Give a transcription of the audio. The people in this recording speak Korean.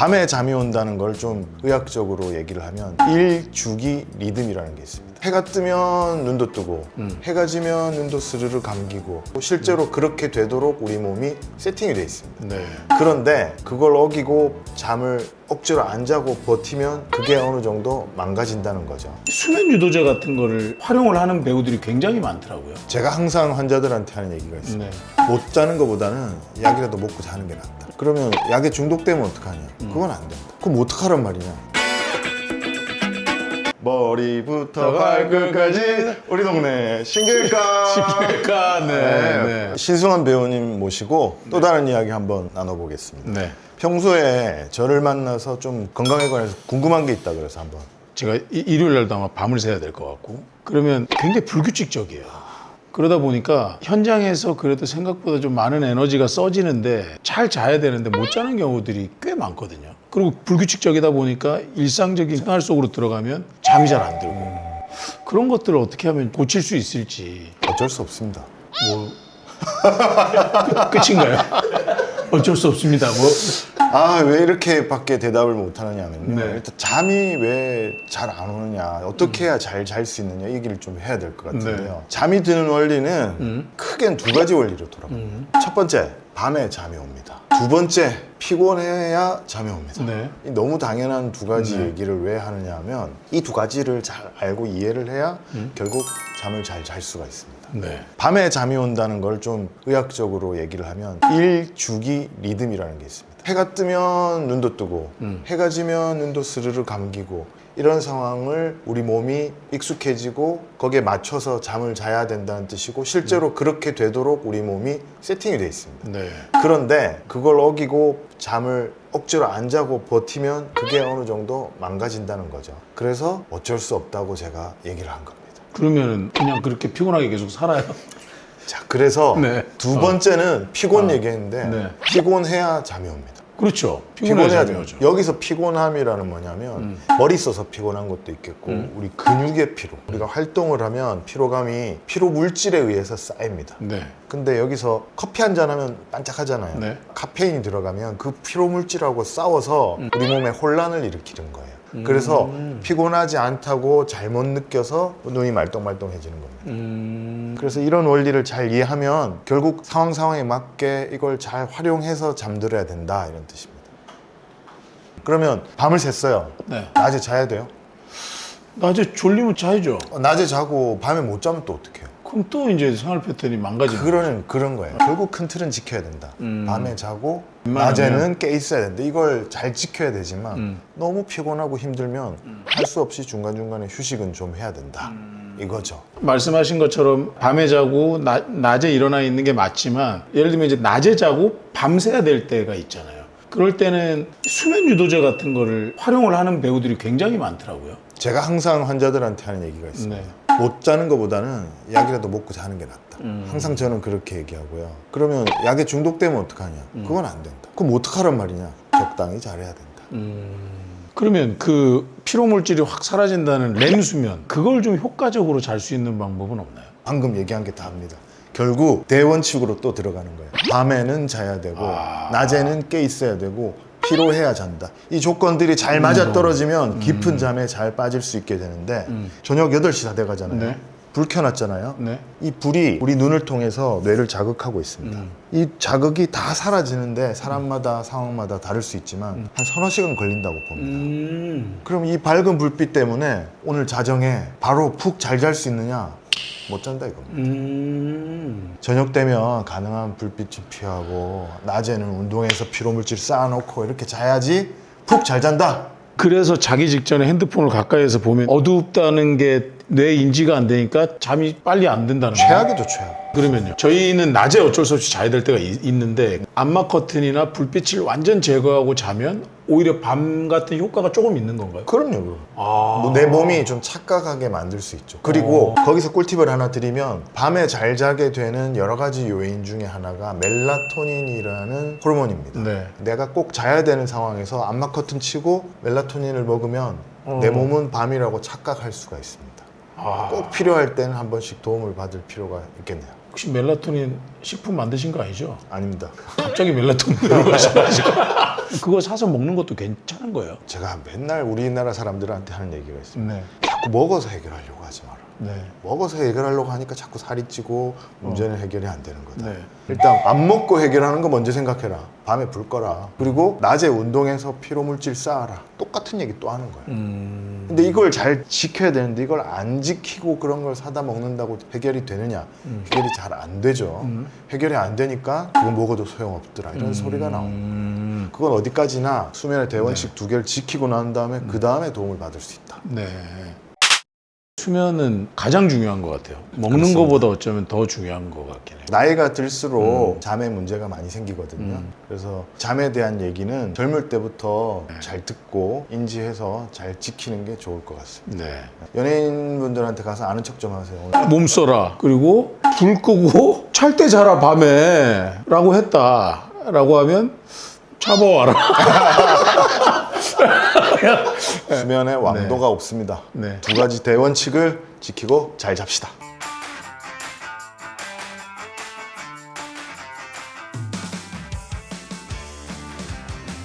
밤에 잠이 온다는 걸 좀 의학적으로 얘기를 하면 일주기 리듬이라는 게 있습니다. 해가 뜨면 눈도 뜨고 해가 지면 눈도 스르르 감기고 실제로 그렇게 되도록 우리 몸이 세팅이 돼 있습니다. 네. 그런데 그걸 어기고 잠을 억지로 안 자고 버티면 그게 어느 정도 망가진다는 거죠. 수면 유도제 같은 거를 활용을 하는 배우들이 굉장히 많더라고요. 제가 항상 환자들한테 하는 얘기가 있어요. 네. 못 자는 것보다는 약이라도 먹고 자는 게 낫다. 그러면 약에 중독되면 어떡하냐? 그건 안 된다. 그럼 어떡하란 말이냐? 머리부터 발끝까지 우리 동네 신길가 그러니까 네. 네. 신승환 배우님 모시고 또 다른 이야기 한번 나눠보겠습니다. 네. 평소에 저를 만나서 좀 건강에 관해서 궁금한 게 있다 그래서 한번 제가 이- 일요일 날도 아마 밤을 새야 될 것 같고 그러면 굉장히 불규칙적이에요. 그러다 보니까 현장에서 그래도 생각보다 좀 많은 에너지가 써지는데 잘 자야 되는데 못 자는 경우들이 꽤 많거든요. 그리고 불규칙적이다 보니까 일상적인 생활 속으로 들어가면 잠이 잘 안 들고 그런 것들을 어떻게 하면 고칠 수 있을지 어쩔 수 없습니다. 뭐 끝- 끝인가요? 어쩔 수 없습니다. 뭐 아 왜 이렇게밖에 대답을 못 하느냐면요. 네. 일단 잠이 왜 잘 안 오느냐, 어떻게 해야 잘 잘 수 있느냐 이 얘기를 좀 해야 될 것 같은데요. 네. 잠이 드는 원리는 음. 크게는 두 가지 원리로 돌아갑니다. 첫 번째, 밤에 잠이 옵니다. 두 번째, 피곤해야 잠이 옵니다. 네. 이 너무 당연한 두 가지 네. 얘기를 왜 하느냐 하면 이 두 가지를 잘 알고 이해를 해야 음. 결국 잠을 잘 잘 수가 있습니다. 네. 밤에 잠이 온다는 걸 좀 의학적으로 얘기를 하면 일주기 리듬이라는 게 있습니다. 해가 뜨면 눈도 뜨고 음. 해가 지면 눈도 스르르 감기고 이런 상황을 우리 몸이 익숙해지고 거기에 맞춰서 잠을 자야 된다는 뜻이고 실제로 그렇게 되도록 우리 몸이 세팅이 돼 있습니다. 네. 그런데 그걸 어기고 잠을 억지로 안 자고 버티면 그게 어느 정도 망가진다는 거죠. 그래서 어쩔 수 없다고 제가 얘기를 한 겁니다. 그러면 그냥 그렇게 피곤하게 계속 살아요. 자, 그래서 네. 두 번째는 피곤 어. 얘기했는데 네. 피곤해야 잠이 옵니다. 그렇죠. 피곤해야 돼요. 여기서 피곤함이라는 뭐냐면 음. 머리 써서 피곤한 것도 있겠고 우리 근육의 피로. 우리가 활동을 하면 피로감이 피로 물질에 의해서 쌓입니다. 네. 근데 여기서 커피 한 잔 하면 반짝하잖아요. 네. 카페인이 들어가면 그 피로 물질하고 싸워서 음. 우리 몸에 혼란을 일으키는 거예요. 그래서 피곤하지 않다고 잘못 느껴서 눈이 말똥말똥해지는 겁니다. 음. 그래서 이런 원리를 잘 이해하면 결국 상황 상황에 맞게 이걸 잘 활용해서 잠들어야 된다 이런 뜻입니다. 그러면 밤을 샜어요. 네. 낮에 자야 돼요. 낮에 졸리면 자야죠. 어, 낮에 자고 밤에 못 자면 또 어떡해요? 그럼 또 이제 생활 패턴이 망가지는 거죠. 그런 그런 거예요. 결국 큰 틀은 지켜야 된다. 음. 밤에 자고 웬만하면- 낮에는 깨 있어야 된다. 이걸 잘 지켜야 되지만 음. 너무 피곤하고 힘들면 할 수 없이 중간 중간에 휴식은 좀 해야 된다. 음. 이거죠. 말씀하신 것처럼 밤에 자고 나- 낮에 일어나 있는 게 맞지만 예를 들면 이제 낮에 자고 밤새야 될 때가 있잖아요. 그럴 때는 수면 유도제 같은 거를 활용을 하는 배우들이 굉장히 많더라고요. 제가 항상 환자들한테 하는 얘기가 있습니다. 네. 못 자는 것보다는 약이라도 먹고 자는 게 낫다. 음. 항상 저는 그렇게 얘기하고요. 그러면 약에 중독되면 어떡하냐? 음. 그건 안 된다. 그럼 어떡하란 말이냐? 적당히 잘해야 된다. 그러면 그 피로 물질이 확 사라진다는 렘 수면 그걸 좀 효과적으로 잘 수 있는 방법은 없나요? 방금 얘기한 게 다입니다. 결국 대원칙으로 또 들어가는 거예요. 밤에는 자야 되고 아. 낮에는 깨 있어야 되고 피로해야 잔다. 이 조건들이 잘 맞아 떨어지면 깊은 잠에 잘 빠질 수 있게 되는데 저녁 8시 다 돼 가잖아요. 네. 불 켜놨잖아요. 네. 이 불이 우리 눈을 통해서 뇌를 자극하고 있습니다. 음. 이 자극이 다 사라지는데 사람마다 상황마다 다를 수 있지만 한 서너 시간 걸린다고 봅니다. 음. 그럼 이 밝은 불빛 때문에 오늘 자정에 바로 푹 잘 잘 수 있느냐? 못 잔다 이겁니다. 음. 저녁 되면 가능한 불빛 좀 피하고 낮에는 운동해서 피로 물질 쌓아놓고 이렇게 자야지 푹 잘 잔다. 그래서 자기 직전에 핸드폰을 가까이에서 보면 어둡다는 게 뇌 인지가 안 되니까 잠이 빨리 안 든다는 거예요. 최악이죠 최악. 그러면요. 저희는 낮에 어쩔 수 없이 자야 될 때가 이- 있는데 암막 커튼이나 불빛을 완전 제거하고 자면 오히려 밤 같은 효과가 조금 있는 건가요? 그럼요. 그럼. 아. 뭐내 몸이 좀 착각하게 만들 수 있죠. 그리고 거기서 꿀팁을 하나 드리면 밤에 잘 자게 되는 여러 가지 요인 중에 하나가 멜라토닌이라는 호르몬입니다. 네. 내가 꼭 자야 되는 상황에서 암막 커튼 치고 멜라토닌을 먹으면 내 몸은 밤이라고 착각할 수가 있습니다. 아. 꼭 필요할 때는 한 번씩 도움을 받을 필요가 있겠네요. 혹시 멜라토닌 식품 만드신 거 아니죠? 아닙니다. 갑자기 멜라토닌 들어가셔가지고 그거 사서 먹는 것도 괜찮은 거예요. 제가 맨날 우리나라 사람들한테 하는 얘기가 있습니다. 네. 자꾸 먹어서 해결하려고 하지 마라. 네. 먹어서 해결하려고 하니까 자꾸 살이 찌고 문제는 해결이 안 되는 거다. 네. 일단 안 먹고 해결하는 거 먼저 생각해라. 밤에 불 꺼라. 그리고 낮에 운동해서 피로 물질 쌓아라. 똑같은 얘기 또 하는 거예요. 음. 근데 이걸 잘 지켜야 되는데 이걸 안 지키고 그런 걸 사다 먹는다고 해결이 되느냐? 해결이 잘 안 되죠. 해결이 안 되니까 그거 먹어도 소용없더라 이런 소리가 나옵니다. 음. 그건 어디까지나 수면의 대원칙 두 개를 지키고 난 다음에 그 다음에 도움을 받을 수 있다. 네. 수면은 가장 중요한 것 같아요. 먹는 그렇습니다. 것보다 어쩌면 더 중요한 것 같긴 해요. 나이가 들수록 잠에 문제가 많이 생기거든요. 그래서 잠에 대한 얘기는 젊을 때부터 잘 듣고 인지해서 잘 지키는 게 좋을 것 같습니다. 네. 연예인분들한테 가서 아는 척 좀 하세요. 몸 써라. 그리고 불 끄고 찰 때 자라 밤에 라고 했다. 라고 하면 잡아와라. 수면에 왕도가 없습니다. 네. 두 가지 대원칙을 지키고 잘 잡시다.